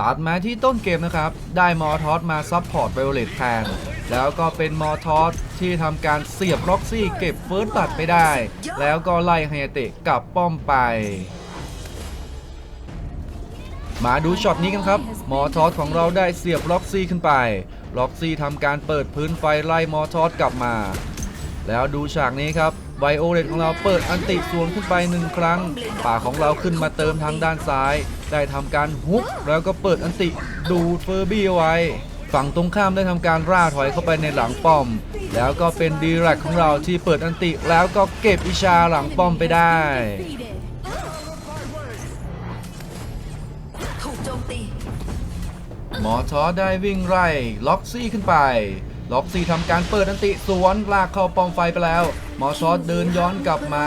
ตัดมาที่ต้นเกมนะครับ ได้มอทอสมาซับพอร์ตไวโอเลตแทนแล้วก็เป็นมอทอสที่ทำการเสียบล็อกซี่เก็บเฟิร์สตัดไปได้ แล้วก็ไล่ไฮเตะกลับป้อมไป มาดูช็อตนี้กันครับมอทอสของเราได้เสียบล็อกซี่ขึ้นไป ล็อกซี่ทำการเปิดพื้นไฟไล่มอทอสกลับมา แล้วดูฉากนี้ครับ ไวโอเลตของเราเปิดอันติสวนขึ้นไปหนึ่งครั้ง ป่าของเราขึ้นมาเติมทางด้านซ้าย ได้ทำการฮุกแล้วก็เปิดอันติดูดเฟอร์บี้เอาไว้ฝั่งตรงข้ามได้ทำการร่าถอยเข้าไปในหลังป้อม แล้วก็เป็นดีแรกของเราที่เปิดอันติแล้วก็เก็บอิชาหลังป้อมไปได้มตีหมอทอได้วิ่งไล่ล็อกซี่ขึ้นไป ล็อกซี่ทำการเปิดอันติสวนลากเข้าปอมไฟไปแล้ว หมอทอสเดินย้อนกลับมา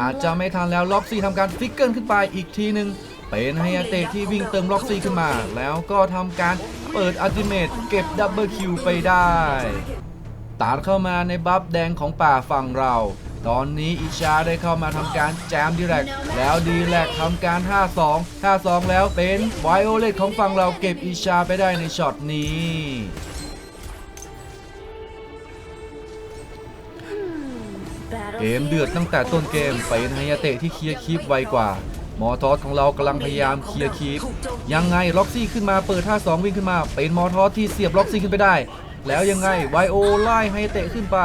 อาจจะไม่ทันแล้วล็อกซี่ทำการฟิกเกิลขึ้นไปอีกทีหนึ่งเป็นไฮยาเตะที่วิ่งเติมล็อกซี่ขึ้นมา แล้วก็ทำการเปิดอัลติเมตเก็บดับเบิลคิวไปได้ตัดเข้ามาในบัฟแดงของป่าฝั่งเรา ตอนนี้อิชาได้เข้ามาทำการแจมดีแลกแล้วดีแลกทำการ 5-2 5-2 แล้วเป็นไวโอเลตของฝั่งเราเก็บอิชาไปได้ในช็อตนี้ เกมเดือดตั้งแต่ต้นเกมเป็นไฮยาเตะที่เคลียร์คีปไวกว่า มอทอสของเรากำลังพยายามเคลียร์คีปยังไงล็อกซี่ขึ้นมาเปิดท่า2วิ่งขึ้นมา เป็นมอทอสที่เสียบล็อกซี่ขึ้นไปได้ แล้วยังไงไวโอไล่ไฮเตะขึ้นไป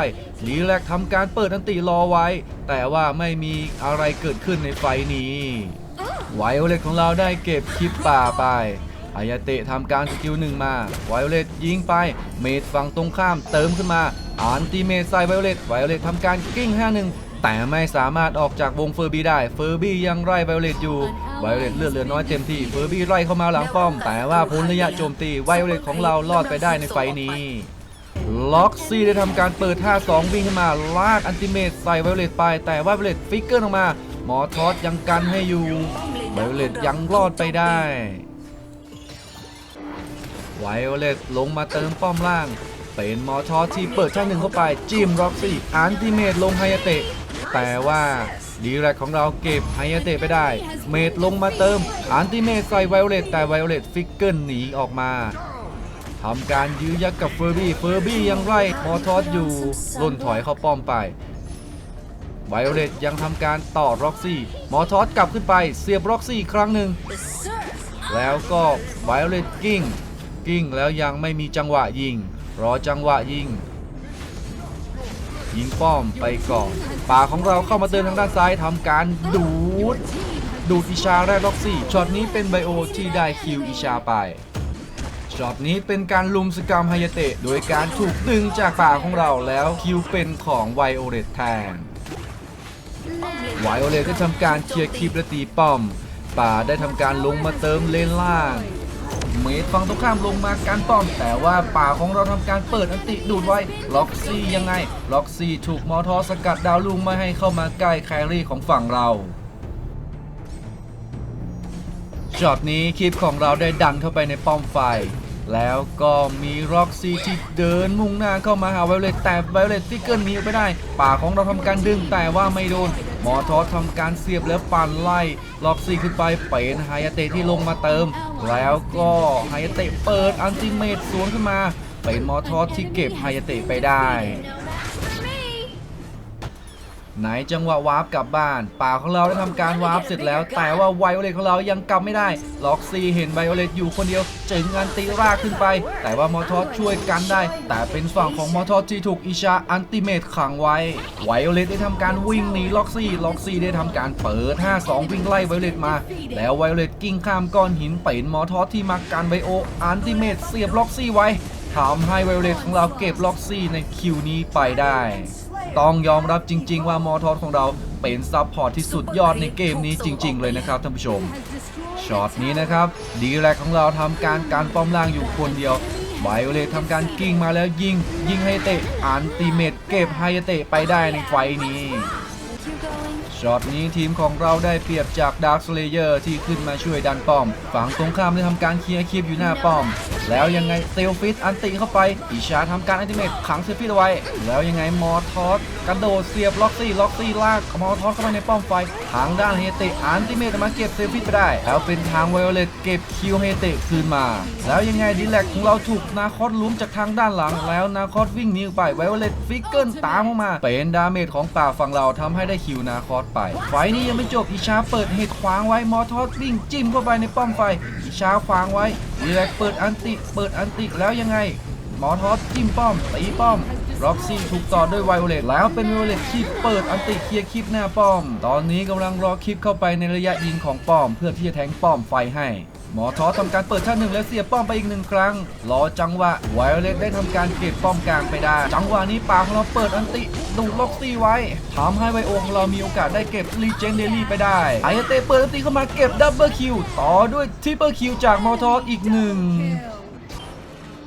ลีแลกทำการเปิดอันติรอไว้ แต่ว่าไม่มีอะไรเกิดขึ้นในไฟนี้ไวโอเลตของเราได้เก็บคลิปป่าไปอายาเตะทำการสกิลหนึ่งมาไวโอเลตยิงไป เมดฝั่งตรงข้ามเติมขึ้นมา อันติเมดใส่ไวโอเลตไวโอเลตทำการกิ้ง 5-1 แต่ไม่สามารถออกจากวงเฟอร์บี้ได้ เฟอร์บี้ยังไล่ไวโอเลตอยู่ ไวโอเลตเลือดเหลือน้อยเต็มที่ เฟอร์บี้ไล่เข้ามาหลังป้อม แต่ว่าพ้นระยะโจมตี ไวโอเลตของเรารอดไปได้ในไฟล์นี้ล็อกซี่ได้ทำการเปิดท่า2วิ่งขึ้นมา ลากอันติเมตใส่ไวโอเลตไป แต่ว่าไวโอเลตฟิกเกอร์ออกมา หมอทอสยังกันให้อยู่ ไวโอเลตยังรอดไปได้ ไวโอเลตลงมาเติมป้อมล่าง เป็นมอทอที่เปิดช่องหนึ่งเข้าไปจิ้มร็อกซี่อันติเมตลงไฮยาเตะ แต่ว่าดีแรกของเราเก็บไฮยาเตะไปได้ เมดลงมาเติม อันติเมตใส่ไวโอเลตแต่ไวโอเลตฟิกเกิลหนีออกมาทำการยื้อยัดกับเฟอร์บี้ เฟอร์บี้ยังไล่มอทอสอยู่ล่นถอยเข้าป้อมไปไวโอเลตยังทำการต่อร็อกซี่ มอทอสกลับขึ้นไปเสียบร็อกซี่ครั้งหนึ่ง แล้วก็ไวโอเลตกิ้ง กิ้งแล้วยังไม่มีจังหวะยิง รอจังหวะยิง ยิงป้อมไปก่อนป่าของเราเข้ามาเติมทางด้านซ้ายทำการดูด ดูดอิชาแรกล็อกซี่ช็อตนี้เป็นไบโอที่ได้คิวอิชาไปช็อตนี้เป็นการลุมสกรรมไฮยเตะ โดยการถูกดึงจากป่าของเราแล้วคิวเป็นของไวโอเลตแทนไวโอเลตก็ทำการเคลียร์คลิปและตีป้อม ป่าได้ทำการลงมาเติมเลนล่าง เมดฝั่งตรงข้ามลงมาการป้อม แต่ว่าป่าของเราทำการเปิดอันติดูดไว้ล็อกซี่ยังไง ล็อกซี่ถูกมอทอสกัดดาวลุงไม่ให้เข้ามาใกล้แครี่ของฝั่งเราช็อตนี้คลิปของเราได้ดันเข้าไปในป้อมไฟ แล้วก็มีร็อกซี่ที่เดินมุ่งหน้าเข้ามาหาไวเลตแต่ไวเลตฟิกเกิลหนีไปได้ ป่าของเราทำการดึงแต่ว่าไม่โดนหมอทอสทำการเสียบแล้วปั่นไล่ล็อกซี่ขึ้นไปเป็นไฮยาเตะที่ลงมาเติม แล้วก็ไฮยาเตะเปิดอันติเมตสวนขึ้นมา เป็นมอทอสที่เก็บไฮยาเตะไปได้ ไหนจังหวะวาร์ปกลับบ้าน ป่าของเราได้ทำการวาร์ปเสร็จแล้ว แต่ว่าไวโอเลตของเรายังกลับไม่ได้ ล็อกซีเห็นไวโอเลตอยู่คนเดียวจึงอันติรากขึ้นไป แต่ว่ามอทอสช่วยกันได้ แต่เป็นฝั่งของมอทอสที่ถูกอิชาอันติเมตขังไว้ ไวโอเลตได้ทำการวิ่งหนีล็อกซีล็อกซีได้ทำการเปิด 5-2 วิ่งไล่ไวโอเลตมา แล้วไวโอเลตกิ้งข้ามก้อนหินเป็นมอทอสที่มากันไบโออันติเมตเสียบล็อกซี่ไว้ทำให้ไวโอเลตของเราเก็บล็อกซี่ในคิวนี้ไปได้ ต้องยอมรับจริง ๆ ว่ามอทอของเราเป็นซับพอร์ตที่สุดยอดในเกมนี้จริง ๆ เลยนะครับท่านผู้ชม ช็อตนี้นะครับ ดีแลกของเราทำการการป้อมล่างอยู่คนเดียวไวโอเลตทำการกิ้งมาแล้วยิง ยิงให้เตะอันติเมตเก็บไฮเตะไปได้ในไฟล์นี้ช็อตนี้ทีมของเราได้เปรียบจากดาร์คสเลเยอร์ที่ขึ้นมาช่วยดันป้อม ฝั่งตรงข้ามได้ทำการเคลียร์คลิปอยู่หน้าป้อม แล้วยังไงเซลฟิตอันติเข้าไป อิชาทำการอันติเมตขังเซลฟิตเอาไว้ แล้วยังไงมอทอสกระโดดเสียบล็อกซี่ล็อกซี่ลากมอทอสเข้าไปในป้อมไฟ ทางด้านเฮเตะอันติเมตมาเก็บเซลฟิตไปได้ แล้วเป็นทางไวโอเลตเก็บคิวเฮเตะคืนมา แล้วยังไงดีแลกของเราถูกนาคอสลุ้มจากทางด้านหลัง แล้วนาคอสวิ่งหนีไปไวโอเลตฟิกเกิลตามเข้ามา เป็นดาเมจของป่าฝั่งเราทำให้ได้คิวนาคอสไป ไฟนี้ยังไม่จบอิชาเปิดเหตุขวางไว้มอทอสวิ่งจิ้มเข้าไปในป้อมไฟ ชาขวางไว้ดีแลกเปิดอันติ เปิดอันติแล้วยังไง หมอทอสจิ้มป้อมตีป้อมร็อกซี่ถูกต่อด้วยไวโอเลตแล้วเป็นไวโอเลตที่เปิดอันติเคลียร์คลิปหน้าป้อม ตอนนี้กำลังรอคลิปเข้าไปในระยะยิงของป้อม เพื่อที่จะแทงป้อมไฟให้ หมอทอทำการเปิดท่าหนึ่งและเสียบป้อมไปอีกหนึ่งครั้ง รอจังหวะไวโอเลตได้ทำการเก็บป้อมกลางไปได้ จังหวะนี้ปาของเราเปิดอันติดูล็อกซี่ไว้ทำให้ไวโอของเรามีโอกาสได้เก็บรีเจนเดลี่ไปได้ไอเตเปิดอันติเข้ามาเก็บดับเบิลคิวต่อด้วยทริปเปิลคิวจากหมอทออีกหนึ่ง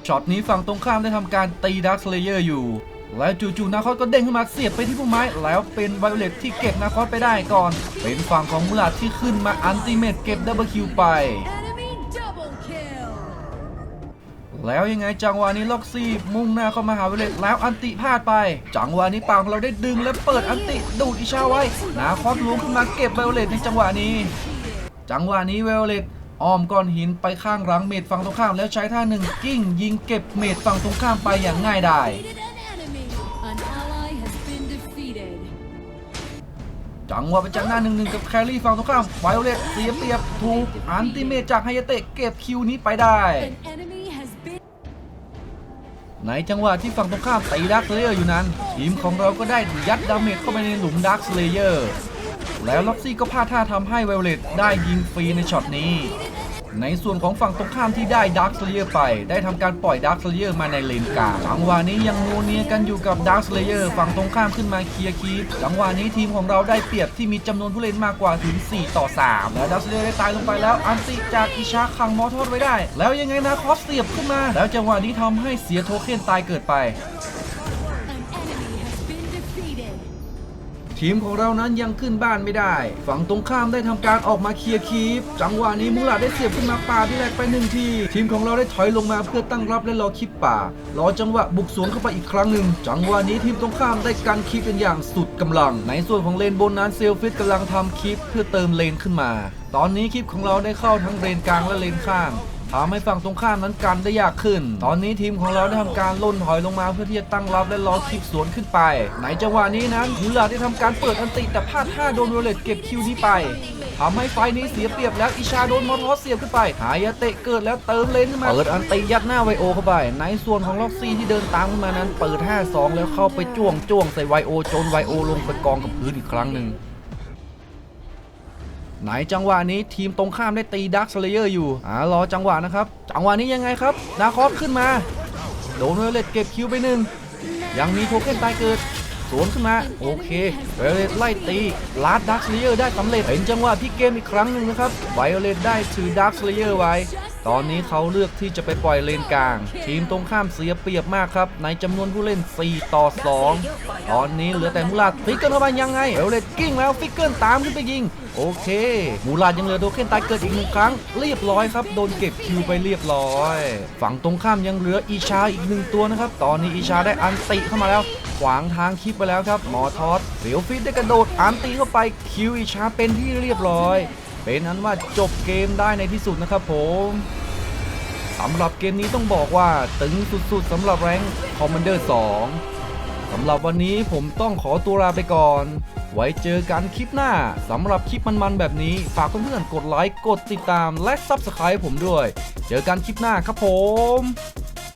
ช็อตนี้ฝั่งตรงข้ามได้ทำการตีดักเลเยอร์อยู่แล้วจู่ๆนาคอสก็เด้งขึ้นมาเสียบไปที่พุ่มไม้ แล้วเป็นไวโอเลตที่เก็บนาคอสไปได้ก่อน เป็นฝั่งของมูลาที่ขึ้นมาอันติเมตเก็บดับเบิลคิวไป แล้วยังไงจังหวะนี้ล็อกซี่มุ่งหน้าเข้ามาหาวโอเลตแล้วอันติพลาดไป จังหวะนี้ปางของเราได้ดึงและเปิดอันติดูดอิชาไว้นาคอสล้วงขึ้นมาเก็บไวโอเลตในจังหวะนี้ จังหวะนี้ไวโอเลตอ้อมก้อนหินไปข้างหลังเมดฝั่งตรงข้ามแล้วใช้ท่าหนึ่งกิ้ง ยิงเก็บเมดฝั่งตรงข้ามไปอย่างง่ายดายจังหวะไปจังหน้าหนึ่งหนึ่งกับแครี่ฝั่งตรงข้ามไวโอเลตเสียเปรียบถูกอันติเมตจากไฮยาเตะเก็บคิวนี้ไปได้ ในจังหวะที่ฝั่งตรงข้ามตีดักเลเยอร์อยู่นั้น ทีมของเราก็ได้ยัดดาเมจเข้าไปในหลุมดักเลเยอร์แล้วล็อกซี่ก็พลาดท่าทำให้ไวโอเลตได้ยิงฟรีในช็อตนี้ ในส่วนของฝั่งตรงข้ามที่ได้ดักสเลเยอร์ไป ได้ทำการปล่อยดักสเลเยอร์มาในเลนกลางจังหวะนี้ยังงูเนียกันอยู่กับดักสเลเยอร์ฝั่งตรงข้ามขึ้นมาเคลียร์คีปจังหวะนี้ทีมของเราได้เปรียบที่มีจำนวนผู้เล่นมากกว่าถึง 4 ต่อ 3 และดักสเลเยอร์ได้ตายลงไปแล้วอันติจากอิชาคังมอทอดไว้ได้ แล้วยังไงนาคอสเสียบขึ้นมา แล้วจังหวะนี้ทำให้เสียโทเค็นตายเกิดไป ทีมของเรานั้นยังขึ้นบ้านไม่ได้ ฝั่งตรงข้ามได้ทำการออกมาเคลียร์คีปจังหวะนี้มูลาได้เสียบขึ้นมาป่าที่แรกไปหนึ่งที ทีมของเราได้ถอยลงมาเพื่อตั้งรับและรอคลิปป่ารอจังหวะบุกสวนเข้าไปอีกครั้งหนึ่งจังหวะนี้ทีมตรงข้ามได้กันคลิปเป็นอย่างสุดกำลัง ในส่วนของเลนบนนั้นเซลฟิตกำลังทำคลิปเพื่อเติมเลนขึ้นมา ตอนนี้คลิปของเราได้เข้าทั้งเลนกลางและเลนข้าง ทำให้ฝั่งตรงข้ามนั้นกันได้ยากขึ้น ตอนนี้ทีมของเราได้ทำการล่นถอยลงมาเพื่อที่จะตั้งรับและรอคลิปสวนขึ้นไป ในจังหวะนี้นั้นมูลาได้ทำการเปิดอันติแต่พลาดท่าโดนโรเลตเก็บคิวนี้ไปทำให้ไฟนี้เสียเปรียบแล้วอิชาโดนมอทอสเสียบขึ้นไป หายาเตะเกิดแล้วเติมเลนขึ้นมา เปิดอันติยัดหน้าไวโอเข้าไป ในส่วนของล็อกซี่ที่เดินตามขึ้นมานั้น เปิด 5-2 แล้วเข้าไปจ้วงจ้วงใส่ไวโอจนไวโอลงไปกองกับพื้นอีกครั้งหนึ่ง ไหนจังหวะนี้ทีมตรงข้ามได้ตีดักสเลเยอร์อยู่อ่ารอจังหวะนะครับ จังหวะนี้ยังไงครับ นาคอสขึ้นมา โดนเวลเลตเก็บคิวไปหนึ่งยังมีโทเค็นตายเกิดสวนขึ้นมา โอเคเวลเลตไล่ตีลาดดักสเลเยอร์ได้สำเร็จเป็นจังหวะที่เกมอีกครั้งหนึ่งนะครับไวโอเลตได้ถือดักสเลเยอร์ไว้ ตอนนี้เขาเลือกที่จะไปปล่อยเลนกลาง ทีมตรงข้ามเสียเปรียบมากครับ ในจำนวนผู้เล่น 4 ต่อ 2 ตอนนี้เหลือแต่มูลาดฟิกเกิลเข้าไปยังไงเอลเลตกิ้งแล้วฟิกเกิลตามขึ้นไปยิง โอเคมูลาดยังเหลือโทเค็นตายเกิดอีกหนึ่งครั้ง เรียบร้อยครับ โดนเก็บคิวไปเรียบร้อย ฝั่งตรงข้ามยังเหลืออีชาอีกหนึ่งตัวนะครับ ตอนนี้อีชาได้อันติเข้ามาแล้ว ขวางทางคลิปไปแล้วครับ หมอทอสเสียวฟิตได้กระโดดอันตีเข้าไปคิวอีชาเป็นที่เรียบร้อย เป็นอันว่าจบเกมได้ในที่สุดนะครับผมสำหรับเกมนี้ต้องบอกว่าตึงสุดๆสำหรับแรงคอมมานเดอร์ 2 สำหรับวันนี้ผมต้องขอตัวลาไปก่อน ไว้เจอกันคลิปหน้าสำหรับคลิปมันๆแบบนี้ ฝากเพื่อนๆกดไลค์กดติดตามและ Subscribe ผมด้วย เจอกันคลิปหน้าครับผม